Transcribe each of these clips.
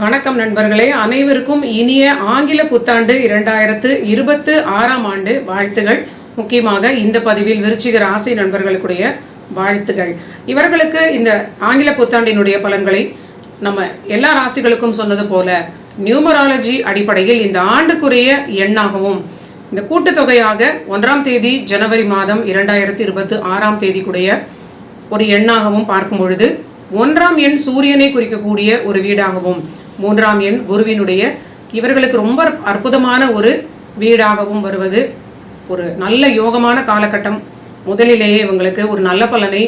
வணக்கம் நண்பர்களே. அனைவருக்கும் இனிய ஆங்கில புத்தாண்டு இரண்டாயிரத்து இருபத்து ஆறாம் ஆண்டு வாழ்த்துகள். முக்கியமாக இந்த பதிவில் விருச்சிக ராசி நண்பர்களுக்குடைய வாழ்த்துகள். இவர்களுக்கு இந்த ஆங்கில புத்தாண்டினுடைய பலன்களை நம்ம எல்லா ராசிகளுக்கும் சொன்னது போல நியூமராலஜி அடிப்படையில் இந்த ஆண்டுக்குரிய எண்ணாகவும் இந்த கூட்டுத்தொகையாக ஒன்றாம் தேதி ஜனவரி மாதம் இரண்டாயிரத்தி இருபத்து ஆறாம் தேதிக்குடைய ஒரு எண்ணாகவும் பார்க்கும் பொழுது ஒன்றாம் எண் சூரியனை குறிக்கக்கூடிய ஒரு வீடாகவும் மூன்றாம் எண் குருவினுடைய இவர்களுக்கு ரொம்ப அற்புதமான ஒரு வீடாகவும் வருவது. ஒரு நல்ல யோகமான காலகட்டம். முதலிலேயே இவங்களுக்கு ஒரு நல்ல பலனை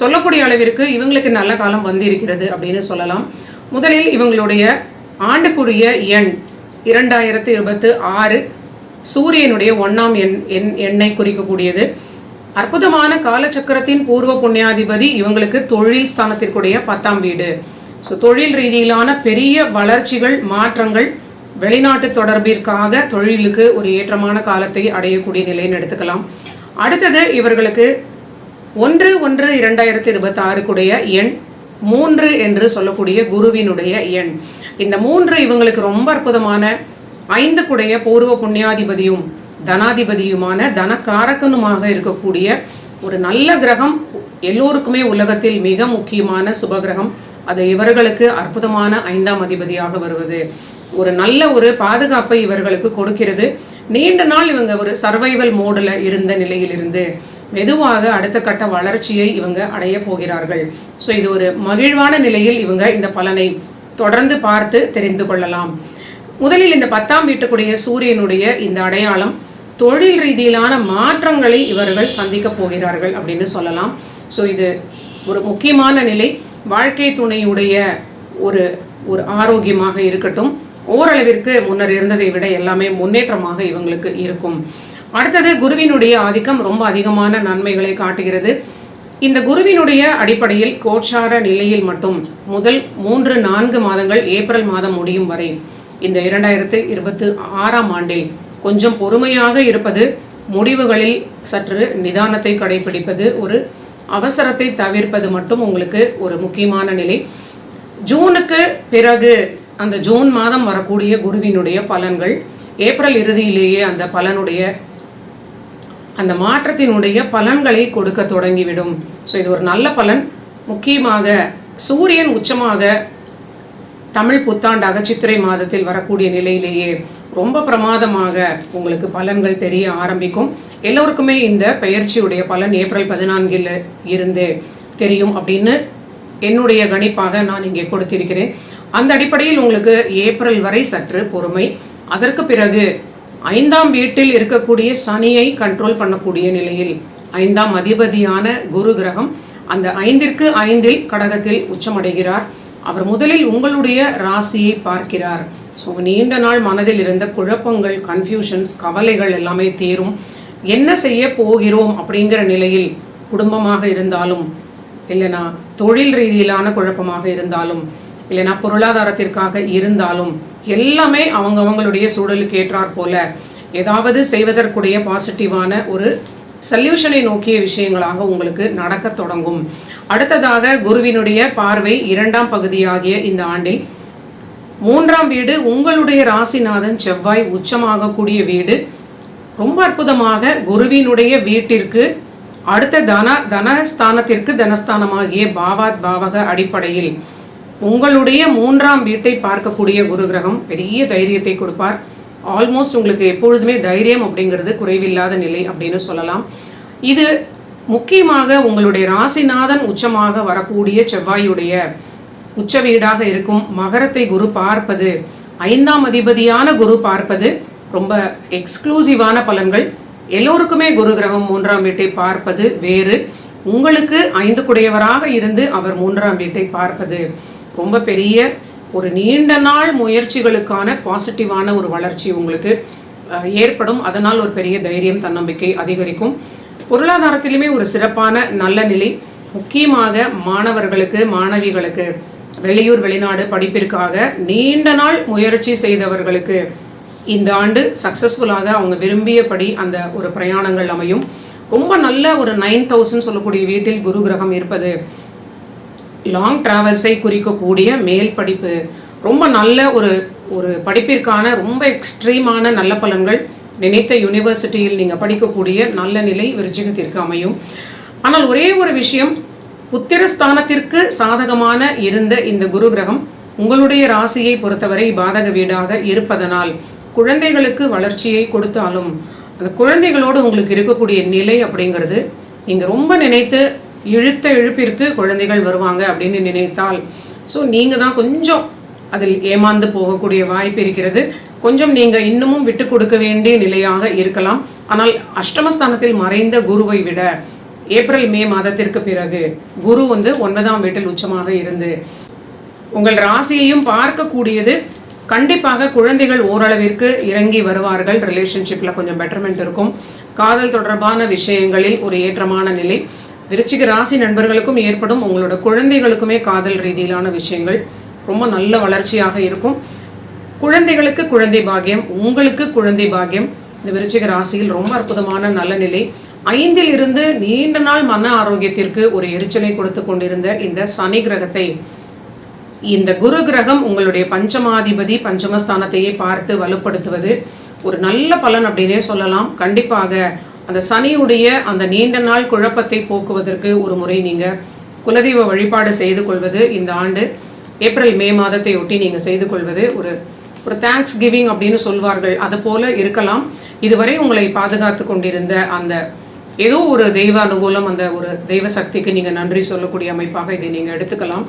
சொல்லக்கூடிய அளவிற்கு இவங்களுக்கு நல்ல காலம் வந்திருக்கிறது அப்படின்னு சொல்லலாம். முதலில் இவங்களுடைய ஆண்டுக்குரிய எண் இரண்டாயிரத்து இருபத்து ஆறு சூரியனுடைய ஒன்றாம் எண் எண் எண்ணை குறிக்கக்கூடியது. அற்புதமான காலச்சக்கரத்தின் பூர்வ புண்ணியாதிபதி இவங்களுக்கு தொழில் ஸ்தானத்திற்குடைய பத்தாம் வீடு. ஸோ தொழில் ரீதியிலான பெரிய வளர்ச்சிகள் மாற்றங்கள் வெளிநாட்டு தொடர்பிற்காக தொழிலுக்கு ஒரு ஏற்றமான காலத்தை அடையக்கூடிய நிலைன்னு எடுத்துக்கலாம். அடுத்தது இவர்களுக்கு ஒன்று ஒன்று இரண்டாயிரத்தி இருபத்தி ஆறுக்குடைய எண் மூன்று என்று சொல்லக்கூடிய குருவினுடைய எண். இந்த மூன்று இவங்களுக்கு ரொம்ப அற்புதமான ஐந்துக்குடைய பூர்வ புண்ணியாதிபதியும் தனாதிபதியுமான தனக்காரக்கனுமாக இருக்கக்கூடிய ஒரு நல்ல கிரகம் எல்லோருக்குமே உலகத்தில் மிக முக்கியமான சுபகிரகம் அது இவர்களுக்கு அற்புதமான ஐந்தாம் அதிபதியாக வருவது. ஒரு நல்ல ஒரு பாதுகாப்பை இவர்களுக்கு கொடுக்கிறது. நீண்ட நாள் இவங்க ஒரு சர்வைவல் மோடில் இருந்த நிலையிலிருந்து மெதுவாக அடுத்த கட்ட வளர்ச்சியை இவங்க அடைய போகிறார்கள். ஸோ இது ஒரு மகிழ்வான நிலையில் இவங்க இந்த பலனை தொடர்ந்து பார்த்து தெரிந்து கொள்ளலாம். முதலில் இந்த பத்தாம் வீட்டுக்குடைய சூரியனுடைய இந்த அடையாளம் தொழில் ரீதியிலான மாற்றங்களை இவர்கள் சந்திக்க போகிறார்கள் அப்படின்னு சொல்லலாம். ஸோ இது ஒரு முக்கியமான நிலை. வாழ்க்கை துணையுடைய ஒரு ஒரு ஆரோக்கியமாக இருக்கட்டும். ஓரளவிற்கு முன்னர் இருந்ததை விட எல்லாமே முன்னேற்றமாக இவங்களுக்கு இருக்கும். அடுத்தது குருவினுடைய ஆதிக்கம் ரொம்ப அதிகமான நன்மைகளை காட்டுகிறது. இந்த குருவினுடைய அடிப்படையில் கோட்சார நிலையில் மட்டும் முதல் மூன்று நான்கு மாதங்கள் ஏப்ரல் மாதம் முடியும் வரை இந்த இரண்டாயிரத்து இருபத்து ஆறாம் ஆண்டில் கொஞ்சம் பொறுமையாக இருப்பது முடிவுகளில் சற்று நிதானத்தை கடைபிடிப்பது ஒரு அவசரத்தை தவிர்ப்பது மட்டும் உங்களுக்கு ஒரு முக்கியமான நிலை. ஜூனுக்கு பிறகு அந்த ஜூன் மாதம் வரக்கூடிய குருவினுடைய பலன்கள் ஏப்ரல் இறுதியிலேயே அந்த பலனுடைய அந்த மாற்றத்தினுடைய பலன்களை கொடுக்க தொடங்கிவிடும். ஸோ இது ஒரு நல்ல பலன். முக்கியமாக சூரியன் உச்சமாக தமிழ் புத்தாண்டாக சித்திரை மாதத்தில் வரக்கூடிய நிலையிலேயே ரொம்ப பிரமாதமாக உங்களுக்கு பலன்கள் தெரிய ஆரம்பிக்கும். எல்லோருக்குமே இந்த பெயர்ச்சியுடைய பலன் ஏப்ரல் பதினான்கில் இருந்து தெரியும் அப்படின்னு என்னுடைய கணிப்பாக நான் இங்கே கொடுத்திருக்கிறேன். அந்த அடிப்படையில் உங்களுக்கு ஏப்ரல் வரை சற்று பொறுமை. அதற்கு பிறகு ஐந்தாம் வீட்டில் இருக்கக்கூடிய சனியை கண்ட்ரோல் பண்ணக்கூடிய நிலையில் ஐந்தாம் அதிபதியான குரு கிரகம் அந்த ஐந்திற்கு ஐந்தில் கடகத்தில் உச்சமடைகிறார். அவர் முதலில் உங்களுடைய ராசியை பார்க்கிறார். ஸோ நீண்ட நாள் மனதில் இருந்த குழப்பங்கள் கன்ஃபியூஷன்ஸ் கவலைகள் எல்லாமே தீரும். என்ன செய்ய போகிறோம் அப்படிங்கிற நிலையில் குடும்பமாக இருந்தாலும் இல்லைனா தொழில் ரீதியிலான குழப்பமாக இருந்தாலும் இல்லைனா பொருளாதாரத்திற்காக இருந்தாலும் எல்லாமே அவங்கவங்களுடைய சூழலுக்கு ஏற்றாற் போல ஏதாவது செய்வதற்குடைய பாசிட்டிவான ஒரு சல்யூஷனை நோக்கிய விஷயங்களாக உங்களுக்கு நடக்க தொடங்கும். அடுத்ததாக குருவினுடைய பார்வை இரண்டாம் பகுதியாகிய இந்த ஆண்டில் மூன்றாம் வீடு உங்களுடைய ராசிநாதன் செவ்வாய் உச்சமாகக்கூடிய வீடு. ரொம்ப அற்புதமாக குருவினுடைய வீட்டிற்கு அடுத்த தன தனஸ்தானத்திற்கு தனஸ்தானமாகிய பாவாத் பாவக அடிப்படையில் உங்களுடைய மூன்றாம் வீட்டை பார்க்கக்கூடிய குரு கிரகம் பெரிய தைரியத்தை கொடுப்பார். ஆல்மோஸ்ட் உங்களுக்கு எப்பொழுதுமே தைரியம் அப்படிங்கிறது குறைவில்லாத நிலை அப்படின்னு சொல்லலாம். இது முக்கியமாக உங்களுடைய ராசிநாதன் உச்சமாக வரக்கூடிய செவ்வாயுடைய உச்ச வீடாக இருக்கும். மகரத்தை குரு பார்ப்பது ஐந்தாம் அதிபதியான குரு பார்ப்பது ரொம்ப எக்ஸ்க்ளூசிவான பலன்கள். எல்லோருக்குமே குரு கிரகம் மூன்றாம் வீட்டை பார்ப்பது வேறு. உங்களுக்கு ஐந்து குடையவராக இருந்து அவர் மூன்றாம் வீட்டை பார்ப்பது ரொம்ப பெரிய ஒரு நீண்ட நாள் முயற்சிகளுக்கான பாசிட்டிவான ஒரு வளர்ச்சி உங்களுக்கு ஏற்படும். அதனால் ஒரு பெரிய தைரியம் தன்னம்பிக்கை அதிகரிக்கும். பொருளாதாரத்திலுமே ஒரு சிறப்பான நல்ல நிலை. முக்கியமாக மாணவர்களுக்கு மாணவிகளுக்கு வெளியூர் வெளிநாடு படிப்பிற்காக நீண்ட நாள் முயற்சி செய்தவர்களுக்கு இந்த ஆண்டு சக்ஸஸ்ஃபுல்லாக அவங்க விரும்பியபடி அந்த ஒரு பிரயாணங்கள் அமையும். ரொம்ப நல்ல ஒரு நைன் தௌசண்ட் சொல்லக்கூடிய வீட்டில் குரு கிரகம் இருப்பது லாங் ட்ராவல்ஸை குறிக்கக்கூடிய மேல் படிப்பு. ரொம்ப நல்ல ஒரு ஒரு படிப்பிற்கான ரொம்ப எக்ஸ்ட்ரீமான நல்ல பலன்கள் நினைத்த யூனிவர்சிட்டியில் நீங்கள் படிக்கக்கூடிய நல்ல நிலை விருச்சிகத்திற்கு அமையும். ஆனால் ஒரே ஒரு விஷயம் புத்திரஸ்தானத்திற்கு சாதகமான இருந்த இந்த குரு கிரகம் உங்களுடைய ராசியை பொறுத்தவரை பாதக வீடாக இருப்பதனால் குழந்தைகளுக்கு வளர்ச்சியை கொடுத்தாலும் அந்த குழந்தைகளோடு உங்களுக்கு இருக்கக்கூடிய நிலை அப்படிங்கிறது நீங்கள் ரொம்ப நினைத்து இழுத்த இழுப்பிற்கு குழந்தைகள் வருவாங்க அப்படின்னு நினைத்தால் ஸோ நீங்கள் தான் கொஞ்சம் அதில் ஏமாந்து போகக்கூடிய வாய்ப்பு இருக்கிறது. கொஞ்சம் நீங்கள் இன்னமும் விட்டு கொடுக்க வேண்டிய நிலையாக இருக்கலாம். ஆனால் அஷ்டமஸ்தானத்தில் மறைந்த குருவை விட ஏப்ரல் மே மாதத்திற்கு பிறகு குரு வந்து ஒன்பதாம் வீட்டில் உச்சமாக இருந்து உங்கள் ராசியையும் பார்க்கக்கூடியது. கண்டிப்பாக குழந்தைகள் ஓரளவிற்கு இறங்கி வருவார்கள். ரிலேஷன்ஷிப்பில் கொஞ்சம் பெட்டர்மெண்ட் இருக்கும். காதல் தொடர்பான விஷயங்களில் ஒரு ஏற்றமான நிலை. விருச்சிக ராசி நண்பர்களுக்கும் ஏற்படும் உங்களோட குழந்தைகளுக்குமே காதல் ரீதியிலான விஷயங்கள் ரொம்ப நல்ல வளர்ச்சியாக இருக்கும். குழந்தைகளுக்கு குழந்தை பாக்கியம் உங்களுக்கு குழந்தை பாக்கியம். இந்த விருச்சிக ராசியில் ரொம்ப அற்புதமான நல்ல நிலை. ஐந்தில் இருந்து நீண்ட நாள் மன ஆரோக்கியத்திற்கு ஒரு எரிச்சலை கொடுத்து கொண்டிருந்த இந்த சனி கிரகத்தை இந்த குரு கிரகம் உங்களுடைய பஞ்சமாதிபதி பஞ்சமஸ்தானத்தையே பார்த்து வலுப்படுத்துவது ஒரு நல்ல பலன் அப்படின்னே சொல்லலாம். கண்டிப்பாக அந்த சனியுடைய அந்த நீண்ட நாள் குழப்பத்தை போக்குவதற்கு ஒரு முறை நீங்கள் குலதெய்வ வழிபாடு செய்து கொள்வது இந்த ஆண்டு ஏப்ரல் மே மாதத்தை ஒட்டி நீங்கள் செய்து கொள்வது ஒரு ஒரு தேங்க்ஸ் கிவிங் அப்படின்னு சொல்வார்கள். அது போல இருக்கலாம். இதுவரை உங்களை பாதுகாத்து கொண்டிருந்த அந்த ஏதோ ஒரு தெய்வ அனுகூலம் அந்த ஒரு தெய்வ சக்திக்கு நீங்கள் நன்றி சொல்லக்கூடிய அமைப்பாக இதை நீங்கள் எடுத்துக்கலாம்.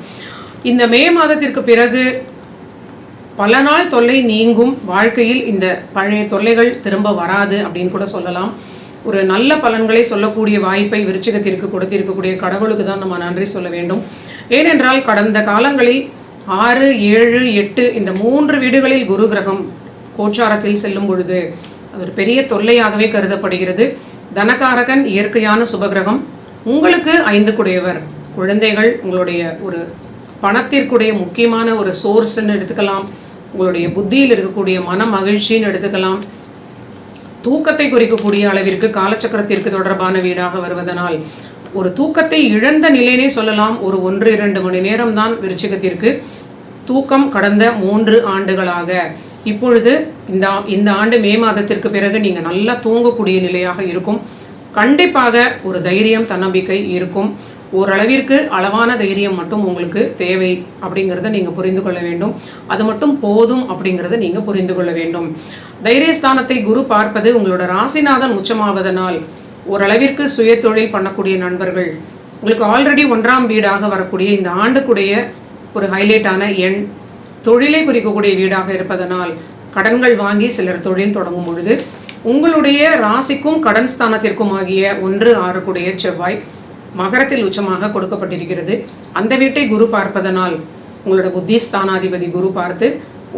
இந்த மே மாதத்திற்கு பிறகு பல நாள் தொல்லை நீங்கும் வாழ்க்கையில் இந்த பழைய தொல்லைகள் திரும்ப வராது அப்படின்னு கூட சொல்லலாம். ஒரு நல்ல பலன்களை சொல்லக்கூடிய வாய்ப்பை விருச்சிகத்திற்கு கொடுத்திருக்கக்கூடிய கடவுளுக்கு தான் நம்ம நன்றி சொல்ல வேண்டும். ஏனென்றால் கடந்த காலங்களில் ஆறு ஏழு எட்டு இந்த மூன்று வீடுகளில் குரு கிரகம் கோச்சாரத்தில் செல்லும் பொழுது அது ஒரு பெரிய தொல்லையாகவே கருதப்படுகிறது. தனகாரகன் இயற்கையான சுபகிரகம். உங்களுக்கு ஐந்து குடையவர் குழந்தைகள் உங்களுடைய ஒரு பணத்திற்குடைய முக்கியமான ஒரு சோர்ஸ்ன்னு எடுத்துக்கலாம். உங்களுடைய புத்தியில் இருக்கக்கூடிய மன மகிழ்ச்சின்னு எடுத்துக்கலாம். தூக்கத்தை குறிக்கக்கூடிய அளவிற்கு காலச்சக்கரத்திற்கு தொடர்பான வீடாக வருவதனால் ஒரு தூக்கத்தை இழந்த நிலையினே சொல்லலாம். ஒரு ஒன்று இரண்டு மணி நேரம் தான் விருச்சிகத்திற்கு தூக்கம் கடந்த மூன்று ஆண்டுகளாக. இப்பொழுது இந்த இந்த ஆண்டு மே மாதத்திற்கு பிறகு நீங்கள் நல்லா தூங்கக்கூடிய நிலையாக இருக்கும். கண்டிப்பாக ஒரு தைரியம் தன்னம்பிக்கை இருக்கும். ஓரளவிற்கு அளவான தைரியம் மட்டும் உங்களுக்கு தேவை அப்படிங்கிறத நீங்கள் புரிந்து கொள்ள வேண்டும். அது மட்டும் போதும் அப்படிங்கிறத நீங்கள் புரிந்து கொள்ள வேண்டும். தைரியஸ்தானத்தை குரு பார்ப்பது உங்களோட ராசிநாதன் உச்சமாவதனால் ஓரளவிற்கு சுய தொழில் பண்ணக்கூடிய நண்பர்கள். உங்களுக்கு ஆல்ரெடி ஒன்றாம் வீடாக வரக்கூடிய இந்த ஆண்டுக்குடைய ஒரு ஹைலைட்டான எண் தொழிலை குறிக்கக்கூடிய வீடாக இருப்பதனால் கடன்கள் வாங்கி சிலர் தொழில் தொடங்கும் பொழுது உங்களுடைய ராசிக்கும் கடன் ஸ்தானத்திற்கும் ஆகிய ஒன்று ஆறுக்குடைய செவ்வாய் மகரத்தில் உச்சமாக கொடுக்கப்பட்டிருக்கிறது. அந்த வீட்டை குரு பார்ப்பதனால் உங்களோட புத்தி ஸ்தானாதிபதி குரு பார்த்து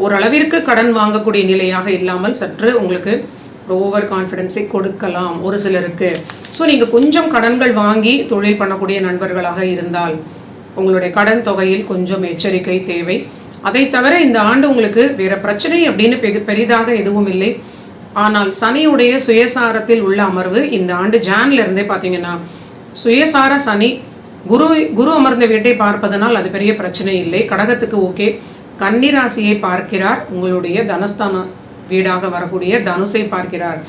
ஓரளவிற்கு கடன் வாங்கக்கூடிய நிலையாக இல்லாமல் சற்று உங்களுக்கு ஒரு ஓவர் கான்ஃபிடென்ஸை கொடுக்கலாம் ஒரு சிலருக்கு. ஸோ நீங்கள் கொஞ்சம் கடன்கள் வாங்கி தொழில் பண்ணக்கூடிய நண்பர்களாக இருந்தால் உங்களுடைய கடன் தொகையில் கொஞ்சம் எச்சரிக்கை தேவை. அதை தவிர இந்த ஆண்டு உங்களுக்கு வேறு பிரச்சனை அப்படின்னு பெரி பெரிதாக எதுவும் இல்லை. ஆனால் சனியுடைய சுயசாரத்தில் உள்ள அமர்வு இந்த ஆண்டு ஜான்லேருந்தே பார்த்தீங்கன்னா சுயசார சனி குரு குரு அமர்ந்த வீட்டை பார்ப்பதனால் அது பெரிய பிரச்சனை இல்லை. கடகத்துக்கு ஓகே. கன்னிராசியை பார்க்கிறார். உங்களுடைய தனஸ்தான வீடாக வரக்கூடிய தனுசை பார்க்கிறார்.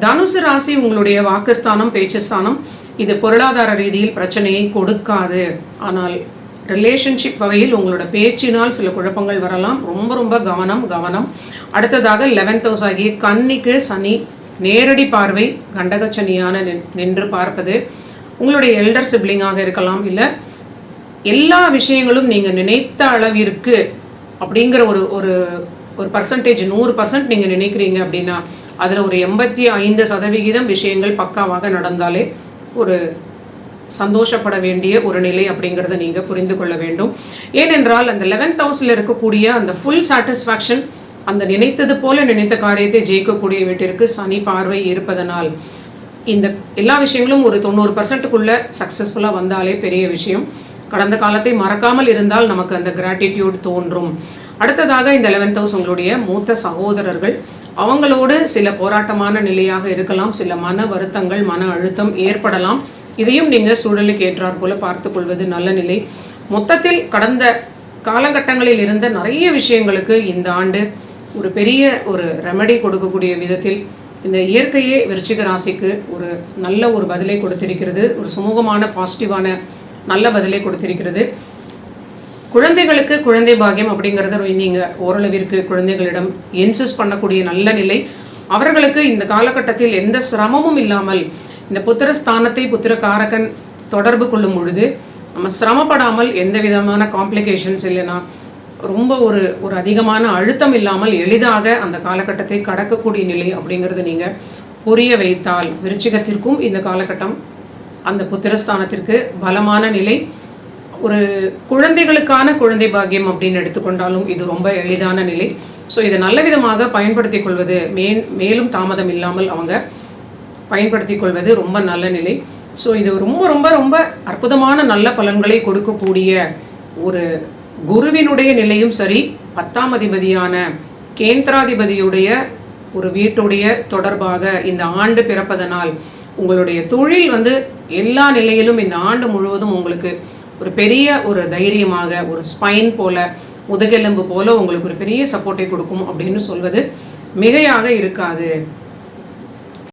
தனுசு ராசி உங்களுடைய வாக்குஸ்தானம் பேச்சுஸ்தானம். இது பொருளாதார ரீதியில் பிரச்சனையை கொடுக்காது. ஆனால் ரிலேஷன்ஷிப் வகையில் உங்களோட பேச்சினால் சில குழப்பங்கள் வரலாம். ரொம்ப ரொம்ப கவனம் கவனம். அடுத்ததாக லெவன்த் ஹவுஸ் ஆகிய கன்னிக்கு சனி நேரடி பார்வை கண்டகச்சனியான நின்று பார்ப்பது. உங்களுடைய எல்டர் சிப்ளிங்காக இருக்கலாம் இல்லை எல்லா விஷயங்களும் நீங்கள் நினைத்த அளவிற்கு அப்படிங்கிற ஒரு ஒரு ஒரு பர்சன்டேஜ் நூறு பர்சன்ட் நீங்கள் நினைக்கிறீங்க அப்படின்னா அதில் ஒரு எண்பத்தி ஐந்து சதவிகிதம் விஷயங்கள் பக்காவாக நடந்தாலே ஒரு சந்தோஷப்பட வேண்டிய ஒரு நிலை அப்படிங்கிறத நீங்கள் புரிந்து கொள்ள வேண்டும். ஏனென்றால் அந்த லெவன்த் ஹவுஸில் இருக்கக்கூடிய அந்த ஃபுல் சாட்டிஸ்ஃபேக்ஷன் அந்த நினைத்தது போல நினைத்த காரியத்தை ஜெயிக்கக்கூடிய வீட்டிற்கு சனி பார்வை இருப்பதனால் இந்த எல்லா விஷயங்களும் ஒரு தொண்ணூறு பர்சன்ட்டுக்குள்ளே சக்ஸஸ்ஃபுல்லாக வந்தாலே பெரிய விஷயம். கடந்த காலத்தை மறக்காமல் இருந்தால் நமக்கு அந்த கிராட்டிடியூட் தோன்றும். அடுத்ததாக இந்த லெவன்த் ஹவுஸ் உங்களுடைய மூத்த சகோதரர்கள். அவங்களோடு சில போராட்டமான நிலையாக இருக்கலாம். சில மன வருத்தங்கள் மன அழுத்தம் ஏற்படலாம். இதையும் நீங்கள் சூழலுக்கு ஏற்றார் போல பார்த்துக்கொள்வது நல்ல நிலை. மொத்தத்தில் கடந்த காலகட்டங்களில் இருந்த நிறைய விஷயங்களுக்கு இந்த ஆண்டு ஒரு பெரிய ஒரு ரெமடி கொடுக்கக்கூடிய விதத்தில் இந்த இயற்கையே விருச்சிக ராசிக்கு ஒரு நல்ல ஒரு பதிலை கொடுத்திருக்கிறது. ஒரு சுமூகமான பாசிட்டிவான நல்ல பதிலை கொடுத்திருக்கிறது. குழந்தைகளுக்கு குழந்தை பாகியம் அப்படிங்கிறத நீங்கள் ஓரளவிற்கு குழந்தைகளிடம் இன்சிஸ்ட் பண்ணக்கூடிய நல்ல நிலை. அவர்களுக்கு இந்த காலகட்டத்தில் எந்த சிரமமும் இல்லாமல் இந்த புத்திரஸ்தானத்தை புத்திரகாரகன் தொடர்பு கொள்ளும் பொழுது நம்ம சிரமப்படாமல் எந்த விதமான காம்ப்ளிகேஷன்ஸ் இல்லைன்னா ரொம்ப ஒரு ஒரு அதிகமான அழுத்தம் இல்லாமல் எளிதாக அந்த காலகட்டத்தை கடக்கக்கூடிய நிலை அப்படிங்கிறது நீங்கள் புரிய வைத்தால் விருச்சிகத்திற்கும் இந்த காலகட்டம் அந்த புத்திரஸ்தானத்திற்கு பலமான நிலை. ஒரு குழந்தைகளுக்கான குழந்தை பாக்கியம் அப்படின்னு எடுத்துக்கொண்டாலும் இது ரொம்ப எளிதான நிலை. ஸோ இதை நல்ல விதமாக பயன்படுத்தி கொள்வது மேன் மேலும் தாமதம் இல்லாமல் அவங்க பயன்படுத்தி கொள்வது ரொம்ப நல்ல நிலை. ஸோ இது ரொம்ப ரொம்ப ரொம்ப அற்புதமான நல்ல பலன்களை கொடுக்கக்கூடிய ஒரு குருவினுடைய நிலையும் சரி பத்தாம் அதிபதியான கேந்திராதிபதியுடைய ஒரு வீட்டுடைய தொடர்பாக இந்த ஆண்டு பிறப்பதனால் உங்களுடைய தொழில் வந்து எல்லா நிலையிலும் இந்த ஆண்டு முழுவதும் உங்களுக்கு ஒரு பெரிய ஒரு தைரியமாக ஒரு ஸ்பைன் போல முதுகெலும்பு போல உங்களுக்கு ஒரு பெரிய சப்போர்ட்டை கொடுக்கும் அப்படின்னு சொல்வது மிகையாக இருக்காது.